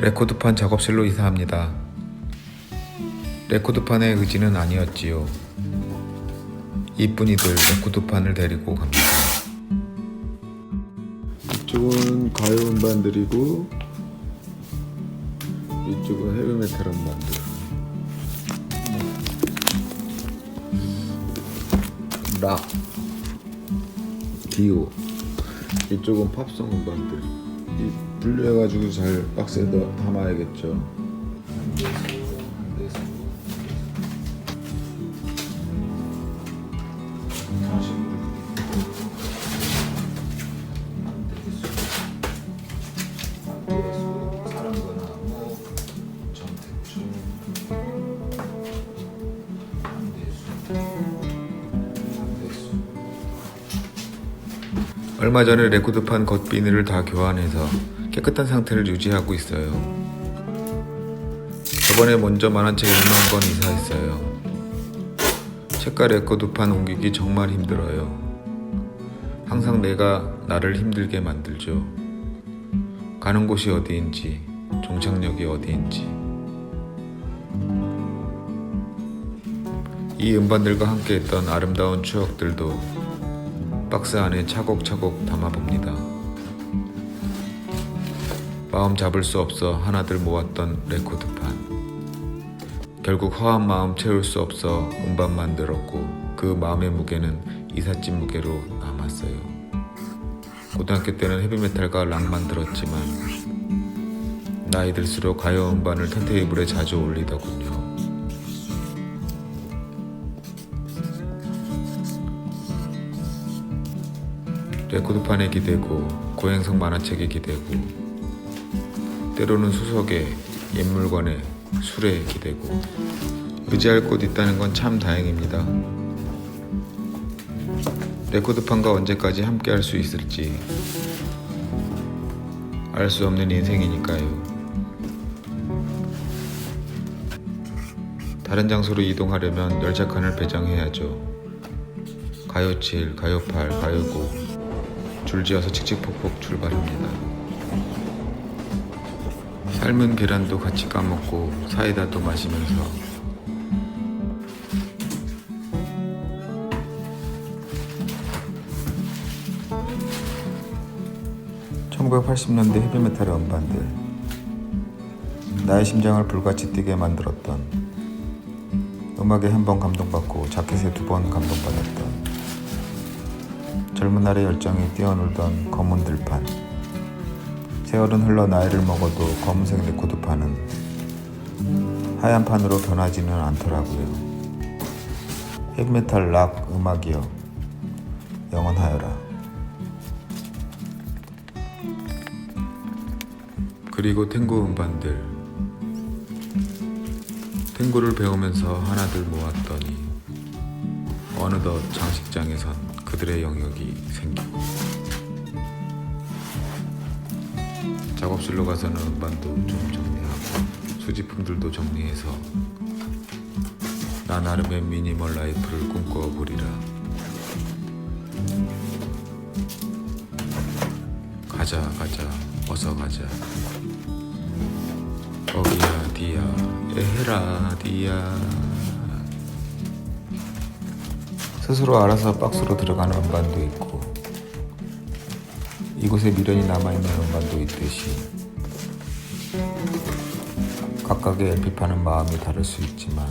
레코드판 작업실로 이사합니다. 레코드판의 의지는 아니었지요. 이쁜이들 레코드판을 데리고 갑니다. 이쪽은 가요 음반들이고 이쪽은 헤비메탈 음반들 락 디오 이쪽은 팝송 음반들 이 분류해가지고 잘 박스에 넣- 담아야겠죠 얼마 전에 레코드판 겉비닐을 다 교환해서 깨끗한 상태를 유지하고 있어요. 저번에 먼저 만화책에 넣은 건 이사했어요. 책과 레코드판 옮기기 정말 힘들어요. 항상 내가 나를 힘들게 만들죠. 가는 곳이 어디인지, 종착역이 어디인지. 이 음반들과 함께 했던 아름다운 추억들도 박스 안에 차곡차곡 담아봅니다. 마음 잡을 수 없어 하나둘 모았던 레코드판. 결국 허한 마음 채울 수 없어 음반 만들었고 그 마음의 무게는 이삿짐 무게로 남았어요. 고등학교 때는 헤비메탈과 락만 들었지만 나이 들수록 가요 음반을 턴테이블에 자주 올리더군요. 레코드판에 기대고 고행성 만화책에 기대고 때로는 수석에 옛 물건에 술에 기대고 의지할 곳 있다는 건 참 다행입니다. 레코드판과 언제까지 함께 할 수 있을지 알 수 없는 인생이니까요. 다른 장소로 이동하려면 열차칸을 배정해야죠. 가요 7, 가요 8, 가요 9 줄지어서 칙칙폭폭 출발합니다. 삶은 계란도 같이 까먹고 사이다도 마시면서 (1980년대) 헤비메탈의 음반들 나의 심장을 불같이 뛰게 만들었던 음악에 한 번 감동받고 자켓에 두 번 감동받았던 젊은 날의 열정이 뛰어놀던 검은 들판. 세월은 흘러 나이를 먹어도 검은색 레코드판은 하얀 판으로 변하지는 않더라고요. 헤비메탈 락 음악이여 영원하여라. 그리고 탱고 음반들. 탱고를 배우면서 하나둘 모았더니 어느덧 장식장에선 그들의 영역이 생기고. 작업실로 가서는 음반도 좀 정리하고 수집품들도 정리해서 나 나름의 미니멀 라이프를 꿈꿔 보리라. 가자 가자 어서 가자. 어기야 디야 에헤라 디야 스스로 알아서 박스로 들어가는 음반도 있고 이곳에 미련이 남아있는 음반도 있듯이 각각의 LP 파는 마음이 다를 수 있지만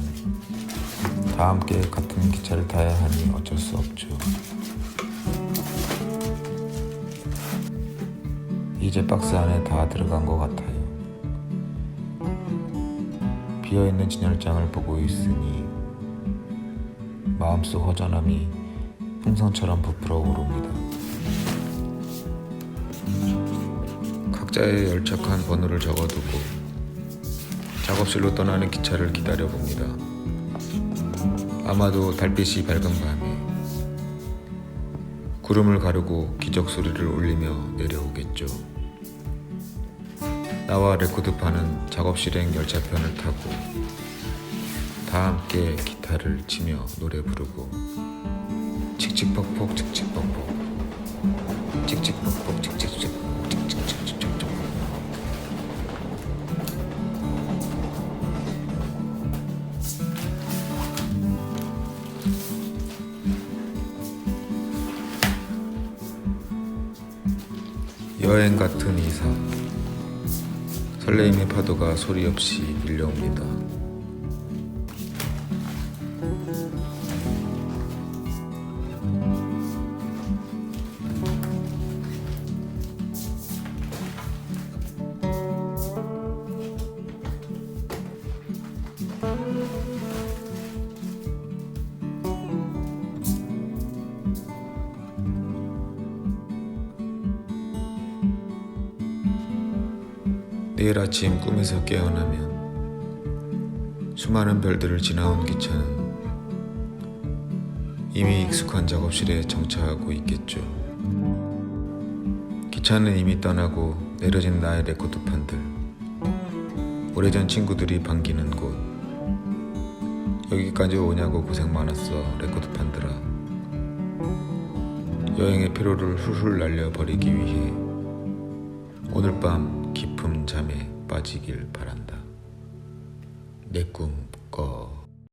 다 함께 같은 기차를 타야 하니 어쩔 수 없죠. 이제 박스 안에 다 들어간 것 같아요. 비어있는 진열장을 보고 있으니 마음속 허전함이 풍선처럼 부풀어 오릅니다. 각자의 열착한 번호를 적어두고 작업실로 떠나는 기차를 기다려봅니다. 아마도 달빛이 밝은 밤에 구름을 가르고 기적 소리를 울리며 내려오겠죠. 나와 레코드판은 작업실행 열차편을 타고 다 함께 기타를 치며 노래 부르고 칙칙폭폭 칙칙폭폭 칙칙폭폭 칙칙칙 칙칙칙칙칙 여행 같은 이사 설레임의 파도가 소리 없이 밀려옵니다. 내일 아침 꿈에서 깨어나면 수많은 별들을 지나온 기차는 이미 익숙한 작업실에 정차하고 있겠죠. 기차는 이미 떠나고 내려진 나의 레코드판들, 오래전 친구들이 반기는 곳. 여기까지 오냐고 고생 많았어, 레코드판들아. 여행의 피로를 훌훌 날려버리기 위해 오늘 밤 빠지길 바란다. 내 꿈 꿔.